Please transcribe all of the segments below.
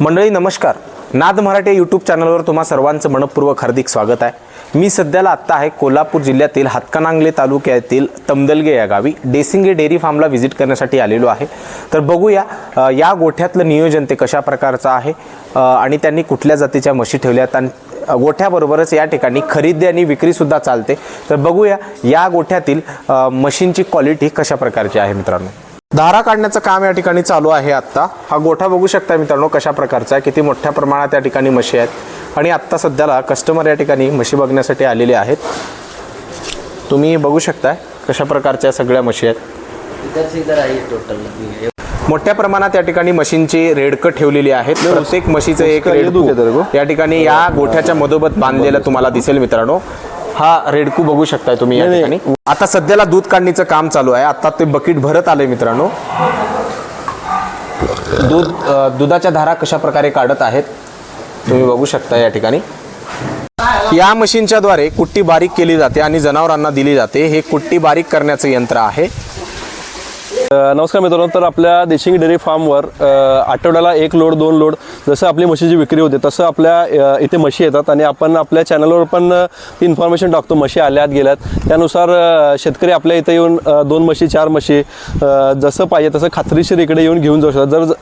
मंडळी नमस्कार. नाद मराठी यूट्यूब चॅनलवर तुम्हा सर्वांचं मनपूर्वक हार्दिक स्वागत आहे. मी सध्याला आत्ता आहे कोल्हापूर जिल्ह्यातील हातकनांगले तालुक्यातील तमदलगे या गावी. डेसिंगे डेअरी फार्मला व्हिजिट करण्यासाठी आलेलो आहे. तर बघूया या गोठ्यातलं नियोजन ते कशा प्रकारचं आहे आणि त्यांनी कुठल्या जातीच्या म्हशी ठेवल्यात आणि गोठ्याबरोबरच या ठिकाणी खरेदी आणि विक्रीसुद्धा चालते. तर बघूया या गोठ्यातील मशीनची म्हशींची क्वालिटी कशा प्रकारची आहे मित्रांनो? धारा काढण्याचं काम या ठिकाणी चालू आहे आत्ता. हा गोठा बघू शकता मित्रांनो कशा प्रकारचा आहे किती मोठ्या प्रमाणात या ठिकाणी म्हशी आहेत. आणि आत्ता सध्याला कस्टमर या ठिकाणी म्हशी बघण्यासाठी आलेले आहेत. तुम्ही बघू शकताय कशा प्रकारच्या सगळ्या म्हशी आहेत. मोठ्या प्रमाणात या ठिकाणी म्हशींची रेडकं ठेवलेली आहेत. प्रत्येक म्हशीचं एक रेडकू? या ठिकाणी या गोठ्याच्या मधोमध बांधलेलं तुम्हाला दिसेल मित्रांनो. हा रेडकू बघू शकताय तुम्ही या ठिकाणी. आता सध्याला दूध काढणीचं काम चालू आहे. आता ते बकेट भरत आलंय मित्रांनो. दूध दुधाच्या धारा कशा प्रकारे काढत आहेत तुम्ही बघू शकता या ठिकाणी. या मशीनच्या द्वारे कुट्टी बारीक केली जाते आणि जनावरांना दिली जाते. हे कुट्टी बारीक करण्याचं यंत्र आहे. नमस्कार मित्रांनो तर आपल्या देशिंग डेअरी फार्मवर आठवड्याला एक लोड दोन लोड जसं आपली म्हशीची विक्री होते तसं आपल्या इथे म्हशी येतात आणि आपण आपल्या चॅनलवर पण ती इन्फॉर्मेशन टाकतो म्हशी आल्यात गेल्यात. त्यानुसार शेतकरी आपल्या इथे येऊन दोन म्हशी चार म्हशी जसं पाहिजे तसं खात्रीशीर इकडे येऊन घेऊन जाऊ शकतात.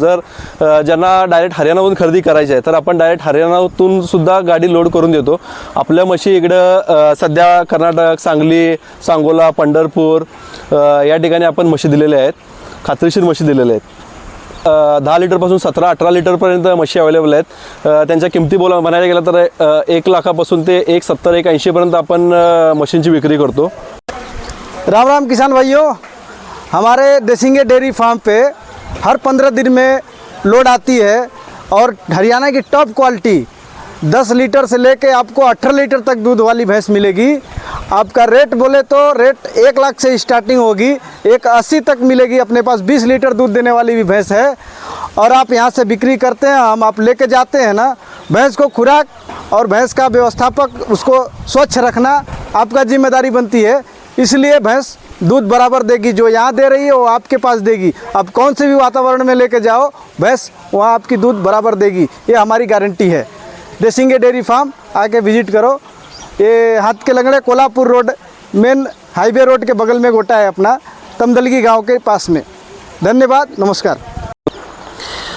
जर जर ज्यांना डायरेक्ट हरियाणामधून खरेदी करायची आहे तर आपण डायरेक्ट हरियाणातून सुद्धा गाडी लोड करून देतो. आपल्या म्हशी इकडं सध्या कर्नाटक सांगली सांगोला पंढरपूर या ठिकाणी आपण म्हशी दिलेल्या आहेत. खात्रीशीर म्हशी दिलेल्या आहेत. दहा लिटरपासून सतरा अठरा लिटरपर्यंत म्हशी अवेलेबल आहेत. त्यांच्या किमती बोला म्हणायला गेलं तर एक लाखापासून ते एक सत्तर एक ऐंशीपर्यंत आपण मशीनची म्हशींची विक्री करतो. राम राम किसान भाइयों हमारे देसिंगे डेयरी फार्म पे हर पंद्रह दिन में लोड आती है और हरियाणा की टॉप क्वालिटी 10 लीटर से लेके आपको 18 लीटर तक दूध वाली भैंस मिलेगी। आपका रेट बोले तो रेट एक लाख से स्टार्टिंग होगी। एक अस्सी तक मिलेगी। अपने पास 20 लीटर दूध देने वाली भी भैंस है। और आप यहाँ से बिक्री करते हैं, हम आप लेके जाते हैं ना, भैंस को खुराक और भैंस का व्यवस्थापक, उसको स्वच्छ रखना आपका ज़िम्मेदारी बनती है। इसलिए भैंस दूध बराबर देगी, जो यहाँ दे रही है, वो आपके पास देगी। आप कौन से भी वातावरण में लेके जाओ, भैंस वहाँ आपकी दूध बराबर देगी। ये हमारी गारंटी है। देसिंगे डेयरी फार्म आके विजिट करो ये हाथ के लंगड़े Kolhapur road main highway road के बगल में गोटा है अपना तमदलगी गांव के पास में धन्यवाद नमस्कार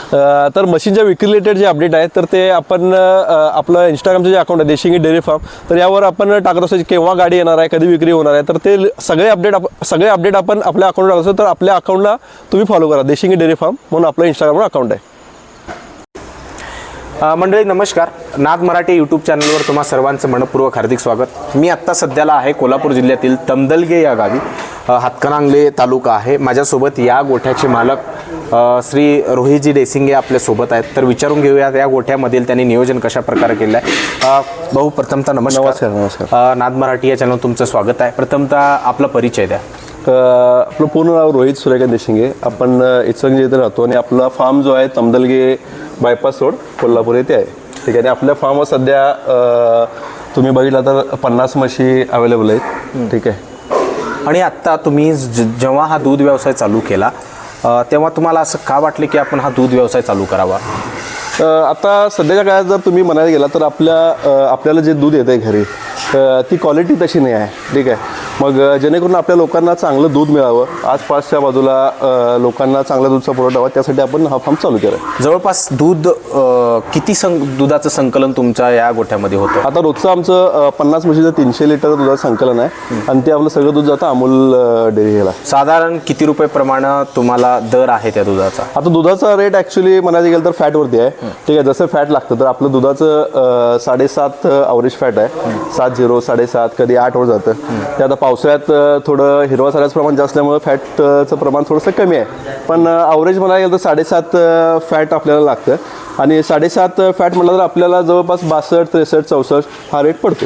अ, तर मशीनच्या विक्री रिलेटेड जे अपडेट आहे तर ते आपण अ, आपलं इंस्टाग्रामचं जे अकाउंट आहे देशिंगी डेअरी फार्म तर यावर आपण टाकत असतो की केव्हा गाडी येणार आहे कधी विक्री होणार आहे तर ते सगळे अपडेट आप सगळे अपडेट आपण आपल्या अकाउंटवर टाकत असतो तर आपल्या अकाउंटला तुम्ही फॉलो करा देशिंगी डेअरी फार्म म्हणून आपलं इंस्टाग्रामवर अकाउंट आहे. मंडळी नमस्कार. नाद मराठी यूट्यूब चॅनलवर तुम्हा सर्वांचं मनपूर्वक हार्दिक स्वागत. मी आत्ता सध्याला आहे कोल्हापूर जिल्ह्यातील तमदलगे या गावी. हातकणंगले तालुका आहे. माझ्यासोबत या गोठ्याचे मालक श्री रोहितजी डेसिंगे आपल्यासोबत आहेत. तर विचारून घेऊया या गोठ्यामधील त्यांनी नियोजन कशा प्रकारे केलं आहे भाऊ प्रथमतः नमस्कार. नमस्कार, नाद मराठी या चॅनल तुमचं स्वागत आहे. प्रथमतः आपला परिचय द्या. आपलं पूर्ण नाव रोहित सुरेखा देशिंगे आपण अ, इचलकरंजी येथे राहतो आणि आपला फार्म जो आहे तमदलगे बायपास रोड कोल्हापूर येथे आहे. ठीक आहे आणि आपल्या फार्मवर सध्या तुम्ही बघितला तर पन्नास म्हशी अवेलेबल आहेत. ठीक आहे. आणि आत्ता तुम्ही जेव्हा हा दूध व्यवसाय चालू केला तेव्हा तुम्हाला असं का वाटले की आपण हा दूध व्यवसाय चालू करावा? आता सध्याच्या काळात जर तुम्ही म्हणायला गेला तर आपल्या आपल्याला जे दूध येतं आहे घरी ती क्वालिटी तशी नाही आहे. ठीक आहे. मग जेणेकरून आपल्या लोकांना चांगलं दूध मिळावं आसपासच्या बाजूला लोकांना चांगला दूधचा पुरवठा व्हावा त्यासाठी आपण हा फार्म चालू केला जवळपास दूध किती सं दुधाचं संकलन तुमच्या या गोठ्यामध्ये होतं? आता रोजचं आमचं पन्नास म्हशीचं तीनशे लिटर दुधाचं संकलन आहे. आणि ते आपलं सगळं दूध जातं अमूल अ, डेअरी ह्याला साधारण किती रुपये प्रमाण तुम्हाला दर आहे त्या दुधाचा? आता दुधाचा रेट ॲक्च्युली म्हणायचं गेलं तर फॅटवरती आहे. ठीक आहे जसं फॅट लागतं तर आपलं दुधाचं साडेसात अवरेज फॅट आहे. सात झिरो साडेसात कधी आठवर जातं. ते आता पावसाळ्यात थोडं हिरवा साऱ्याचं प्रमाण जास्त असल्यामुळे फॅटचं प्रमाण थोडंसं कमी आहे. पण अवरेज म्हणायला गेलं तर साडेसात फॅट आपल्याला लागतं. आणि साडेसात फॅट म्हटलं तर आपल्याला जवळपास बासष्ट त्रेसष्ट चौसष्ट हा रेट पडतो.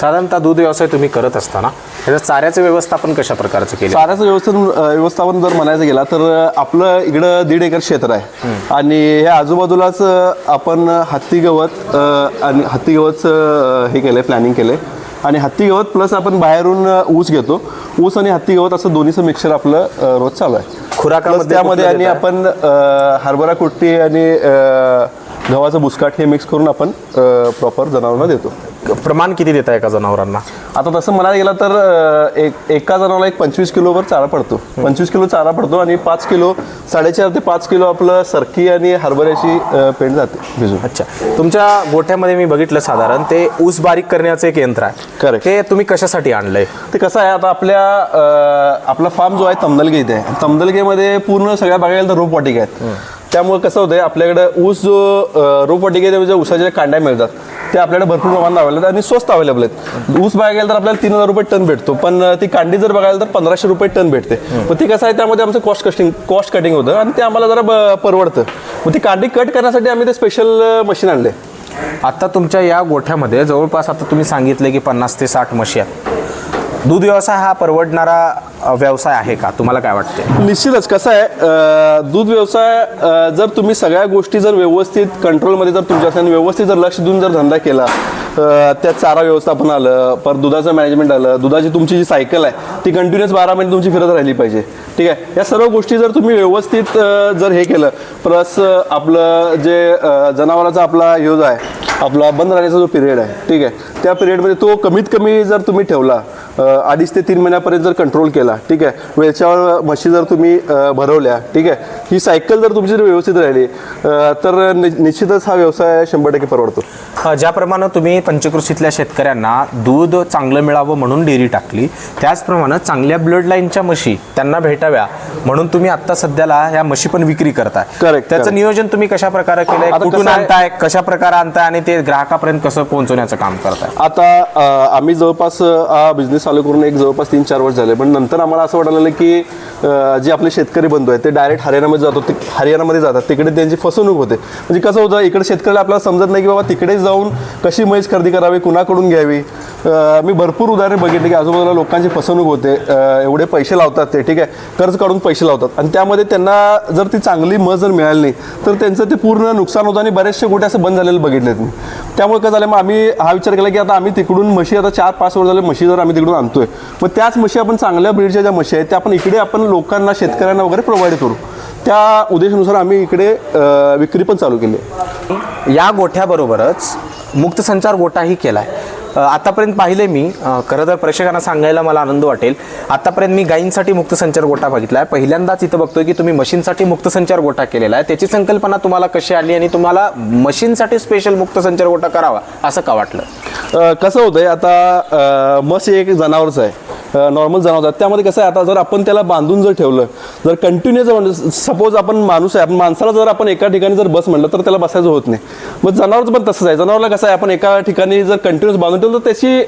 साधारणतः दूध व्यवसाय तुम्ही करत असताना त्याचं चाऱ्याचं व्यवस्थापन कशा प्रकारचं केलं? चाऱ्याचं व्यवस्थापन व्यवस्थापन जर म्हणायचं गेला तर आपलं इकडं दीड एकर क्षेत्र आहे. आणि ह्या आजूबाजूलाच आपण हत्ती गवत आणि हत्ती गवतचं हे केलं प्लॅनिंग केलं आहे आणि हत्ती गवत प्लस आपण बाहेरून ऊस घेतो ऊस आणि हत्ती गवत असं दोन्हीचं मिक्सर आपलं रोज चालू आहे खुराकामध्ये त्यामध्ये आणि? आपण हरभरा कुट्टी आणि गव्हाचं बुसकाट हे मिक्स करून आपण प्रॉपर जनावरांना देतो. प्रमाण किती देत एका जनावरांना? आता तसं म्हणायला गेलं तर एक एका जनावराला एक पंचवीस किलोवर चारा पडतो. पंचवीस किलो चारा पडतो आणि पाच किलो साडेचार ते पाच किलो आपलं सरकी आणि हरभऱ्याची पेंड जाते भिजून. अच्छा. तुमच्या गोठ्यामध्ये मी बघितलं साधारण ते ऊस बारीक करण्याचं एक यंत्र आहे. Correct. ते तुम्ही कशासाठी आणलंय? ते कसं आहे आता आपल्या आपला फार्म जो आहे तमदलगे इथे आहे. तमदलगेमध्ये पूर्ण सगळ्या बघायला तर रोपवाटिका आहेत. त्यामुळे कसं होतंय आपल्याकडे ऊस जो अ, रोपवाटिकेत ऊसाच्या कांड्या मिळतात ते आपल्याकडे भरपूर प्रमाणात अवेलेबल आणि स्वस्त अवेलेबल आहेत. ऊस बघायला गेलं तर आपल्याला तीन हजार रुपये टन भेटतो पण ती कांडी जर बघायला तर पंधराशे रुपये टन भेटते. मग ते कसं आहे त्यामध्ये आमचं कॉस्ट कटिंग कॉस्ट कटिंग होतं आणि ते आम्हाला जरा ब- परवडतं. मग ती कांडी कट करण्यासाठी आम्ही ते स्पेशल मशीन आणले. आता तुमच्या या गोठ्यामध्ये जवळपास आता तुम्ही सांगितले की पन्नास ते साठ मशी आहेत. दूध व्यवसाय हा परवडणारा व्यवसाय आहे का? तुम्हाला काय वाटते निश्चितच. कसं आहे दूध व्यवसाय जर तुम्ही सगळ्या गोष्टी जर व्यवस्थित कंट्रोलमध्ये जर तुमच्या व्यवस्थित जर लक्ष देऊन जर धंदा केला त्यात चारा व्यवस्थापन आलं पर दुधाचं मॅनेजमेंट आलं दुधाची तुमची जी सायकल आहे ती कंटिन्युअस बारा महिने तुमची फिरत राहिली पाहिजे. ठीक आहे? या सर्व गोष्टी जर तुम्ही व्यवस्थित जर हे केलं प्लस आपलं जे जनावरांचा आपला यूज आहे आपला बंद राहण्याचा जो पिरियड आहे ठीक आहे? त्या पिरियडमध्ये तो कमीत कमी जर तुम्ही ठेवला अडीच ते तीन महिन्यापर्यंत जर कंट्रोल केला ठीक आहे? वेळच्यावर म्हशी जर तुम्ही भरवल्या ठीक आहे? ही सायकल जर तुमची जर व्यवस्थित राहिली तर निश्चितच हा व्यवसाय शंभर टक्के परवडतो. ज्याप्रमाणे तुम्ही पंचकृषीतल्या शेतकऱ्यांना दूध चांगलं मिळावं म्हणून डेअरी टाकली त्याचप्रमाणे चांगल्या ब्लड लाईनच्या म्हशी त्यांना भेटाव्या म्हणून तुम्ही आता सध्याला ह्या म्हशी पण विक्री करताय. Correct, त्याचं. नियोजन तुम्ही कशा प्रकारे केलंय कुठून आणताय कशा प्रकारे आणताय आणि ते ग्राहकापर्यंत कसं पोहोचवण्याचं काम करताय? आता आम्ही जवळपास हा बिझनेस चालू करून एक जवळपास तीन चार वर्ष झाले. पण नंतर आम्हाला असं वाटायला की जे आपले शेतकरी बंधू आहेत ते डायरेक्ट हरियाणामध्ये जातो ते हरियाणामध्ये जातात. तिकडे त्यांची फसवणूक होते. म्हणजे कसं होतं इकडे शेतकऱ्याला आपल्याला समजत नाही की बाबा तिकडे जाऊन कशी म्हैस खरेदी करावी कुणाकडून घ्यावी. मी भरपूर उदाहरणे बघितली की आजूबाजूला लोकांची फसवणूक होते. एवढे पैसे लावतात ते ठीक आहे. कर्ज काढून पैसे लावतात. आणि त्यामध्ये त्यांना जर ती चांगली मज जर मिळाली नाही तर त्यांचं ते पूर्ण नुकसान होतं आणि बरेचसे गोटे असं बंद झालेलं बघितलेत. मी त्यामुळे काय झालं मग आम्ही हा विचार केला की आता आम्ही तिकडून म्हशी आता चार पाच वर्ष झाले म्हशी जर आम्ही तिकडून आणतोय. मग त्याच म्हशी आपण चांगल्या ब्रीडच्या ज्या म्हशी आहेत त्या आपण इकडे आपण लोकांना शेतकऱ्यांना वगैरे प्रोव्हाइड करू. त्या उद्देशानुसार आम्ही इकडे विक्री पण चालू केली. आहे. या गोठ्याबरोबरच मुक्त संचार गोठाही केला आहे आतापर्यंत पाहिले मी खरं तर प्रेक्षकांना सांगायला मला आनंद वाटेल. आतापर्यंत मी गायींसाठी मुक्त संचार गोठा बघितला आहे पहिल्यांदाच इथं बघतोय की तुम्ही मशीनसाठी मुक्त संचार गोठा केलेला आहे. त्याची संकल्पना तुम्हाला कशी आली आणि तुम्हाला मशीनसाठी स्पेशल मुक्त संचार गोठा करावा असं का वाटलं? कसं होतंय आता मस एक जनावरच आहे. नॉर्मल जनावर आहे त्यामध्ये कसं आहे आता जर आपण त्याला बांधून जर ठेवलं जर कंटिन्यू जर म्हणजे, सपोज आपण माणूस आहे आपण माणसाला जर आपण एका ठिकाणी जर बस म्हणलं तर त्याला बसायचं होत नाही. मग जनावरचं पण तसंच आहे. जनावरला कसं आहे आपण एका ठिकाणी जर कंटिन्यूस बांधून ठेवलं तर त्याची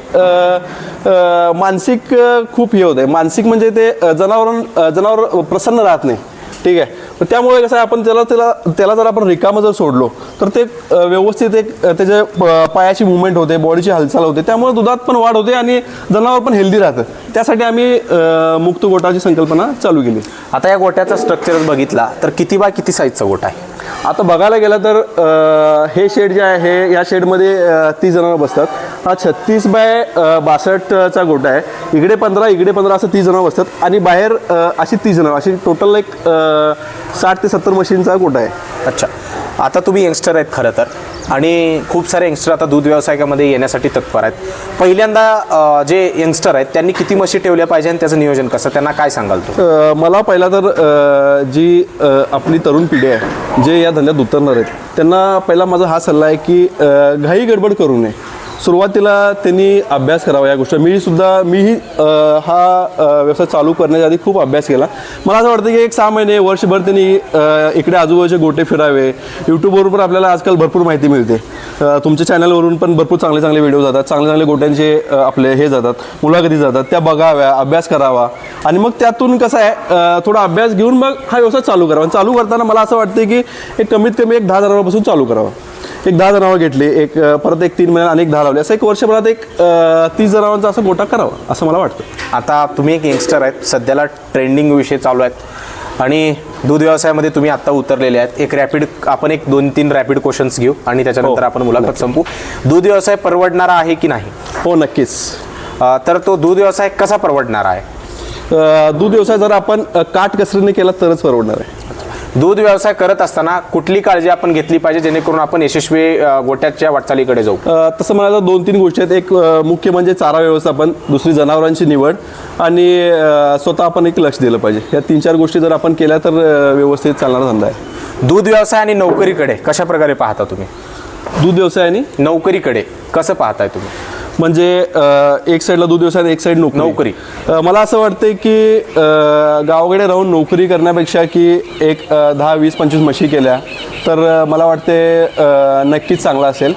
मानसिक खूप हे होते मानसिक म्हणजे ते जनावर जनावर प्रसन्न राहत नाही. ठीक आहे. त्यामुळे कसं आहे आपण त्याला त्याला त्याला जर आपण रिकामं जर सोडलो तर ते व्यवस्थित एक त्याच्या पायाची मुवमेंट होते बॉडीची हालचाल होते त्यामुळे दुधात पण वाढ होते आणि जनावर पण हेल्दी राहतं. त्यासाठी आम्ही मुक्त गोटाची संकल्पना चालू केली. आता या गोट्याचा स्ट्रक्चर बघितला तर किती बाय किती साईजचा गोठा आहे? आता बघायला गेलं तर हे शेड जे आहे हे या शेडमध्ये तीस जनावर बसतात. हा छत्तीस बाय बासष्टचा गोटा आहे. इकडे पंधरा इकडे पंधरा असं तीस जनावर बसतात. आणि बाहेर अशी तीस जनावर अशी टोटल एक साठ ते सत्तर मशीनचा गोटा आहे. अच्छा. आता तुम्ही यंगस्टर आहेत खरं तर. आणि खूप सारे यंगस्टर आता दूध व्यवसायामध्ये येण्यासाठी तत्पर आहेत. पहिल्यांदा जे यंगस्टर आहेत त्यांनी किती म्हशी ठेवल्या पाहिजे आणि त्याचं नियोजन कसं? त्यांना काय सांगाल तू? मला पहिला तर जी आपली तरुण पिढी आहे जे या धंद्यात उतरणार आहेत त्यांना पहिला माझा हा सल्ला आहे की घाई गडबड करू नये. सुरुवातीला त्यांनी अभ्यास करावा या गोष्टी मी सुद्धा मीही हा व्यवसाय चालू करण्याच्या आधी खूप अभ्यास केला. मला असं वाटतं की एक सहा महिने वर्षभर त्यांनी इकडे आजूबाजूचे गोटे फिरावे. यूट्यूबवरून पण आपल्याला आजकाल भरपूर माहिती मिळते. तुमच्या चॅनलवरून पण भरपूर चांगले चांगले व्हिडिओ जातात. चांगले चांगले गोट्यांचे आपले हे जातात मुलाखती जातात. त्या बघाव्या अभ्यास करावा. आणि मग त्यातून कसं आहे थोडा अभ्यास घेऊन मग हा व्यवसाय चालू करावा. चालू करताना मला असं वाटतं की एक कमीत कमी एक दहा हजारापासून चालू करावा. एक दहा जनावर घेतली एक परत एक तीन महिन्यात अनेक दहा लावले. असं एक वर्षभरात एक तीस जनावरांचा असं गोटा करावा असं मला वाटतं. आता तुम्ही एक यंगस्टर आहेत सध्याला ट्रेंडिंग विषय चालू आहेत. आणि दूध व्यवसायामध्ये तुम्ही आता उतरलेले आहेत. एक रॅपिड आपण एक दोन तीन रॅपिड क्वेश्चन्स घेऊ आणि त्याच्यानंतर हो, आपण मुलाखत संपू दूध व्यवसाय परवडणारा आहे की नाही? हो नक्कीच. तर तो दूध व्यवसाय कसा परवडणारा आहे? दूध व्यवसाय जर आपण काटकसरीने केला तरच परवडणार आहे. दूध व्यवसाय करत असताना कुठली काळजी आपण घेतली पाहिजे जेणेकरून आपण यशस्वी गोट्याच्या वाटचालीकडे जाऊ? तसं म्हणायला दोन तीन गोष्टी आहेत. एक मुख्य म्हणजे चारा व्यवस्थापन दुसरी जनावरांची निवड आणि स्वतः आपण एक लक्ष दिलं पाहिजे. या तीन चार गोष्टी जर आपण केल्या तर व्यवस्थित चालणारा धंदा आहे. दूध व्यवसाय आणि नोकरीकडे कशा प्रकारे पाहता तुम्ही? दूध व्यवसाय आणि? नोकरीकडे कसं पाहताय तुम्ही? म्हणजे एक साईडला दूध व्यवसाय एक साईड नोकरी. मला असं वाटतंय की गावाकडे राहून नोकरी करण्यापेक्षा की एक दहा वीस पंचवीस म्हशी केल्या तर मला वाटते नक्कीच चांगलं असेल.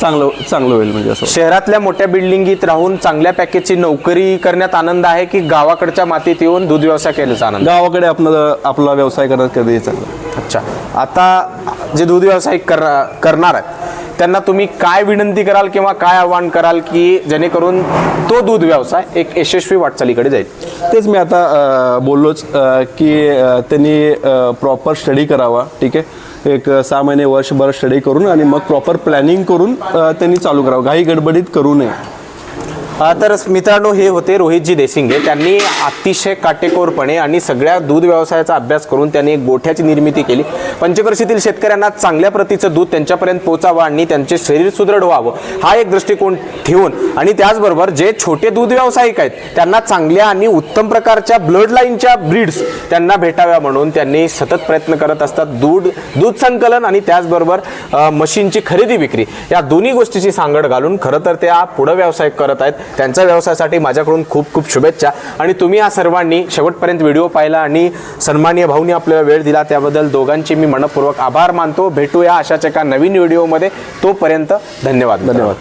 चांगलं चांगलं होईल म्हणजे असं. शहरातल्या मोठ्या बिल्डिंगीत राहून चांगल्या पॅकेजची नोकरी करण्यात आनंद आहे की गावाकडच्या मातीत येऊन दूध व्यवसाय केल्याचा आनंद? गावाकडे आपलं आपला व्यवसाय करण्यात कधी चांगलं. अच्छा. आता जे दूध व्यवसाय कर करणार आहेत त्यांना तुम्ही काय विनंती कराल किंवा काय आव्हान कराल की जेणेकरून तो दूध व्यवसाय एक यशस्वी वाटचालीकडे जाईल? तेच मी आता बोललोच की त्यांनी प्रॉपर स्टडी करावा ठीक आहे? एक सहा महिने वर्षभर स्टडी करून आणि मग प्रॉपर प्लॅनिंग करून त्यांनी चालू करावं. घाई गडबडीत करू नये. तर मित्रांनो हे होते रोहितजी देसिंगे त्यांनी अतिशय काटेकोरपणे आणि सगळ्या दूध व्यवसायाचा अभ्यास करून त्यांनी एक गोठ्याची निर्मिती केली. पंचकर्षीतील शेतकऱ्यांना चांगल्या प्रतीचं दूध त्यांच्यापर्यंत पोचावं आणि त्यांचे शरीर सुदृढ व्हावं हा एक दृष्टिकोन ठेवून आणि त्याचबरोबर जे छोटे दूध व्यावसायिक आहेत त्यांना चांगल्या आणि उत्तम प्रकारच्या ब्लड लाईनच्या ब्रीड्स त्यांना भेटाव्या म्हणून त्यांनी सतत प्रयत्न करत असतात. दूध दूध संकलन आणि त्याचबरोबर मशीनची खरेदी विक्री या दोन्ही गोष्टीची सांगड घालून खरं तर त्या पुढं व्यवसाय करत आहेत. त्यांच्या व्यवसायासाठी माझ्याकडून खूप खूप शुभेच्छा. आणि तुम्ही या सर्वांनी शेवटपर्यंत व्हिडिओ पाहिला आणि सन्मानीय भाऊनी आपल्याला वेळ दिला त्याबद्दल दोघांची मी मनपूर्वक आभार मानतो. भेटूया अशाच एका नवीन व्हिडिओमध्ये. तोपर्यंत धन्यवाद धन्यवाद.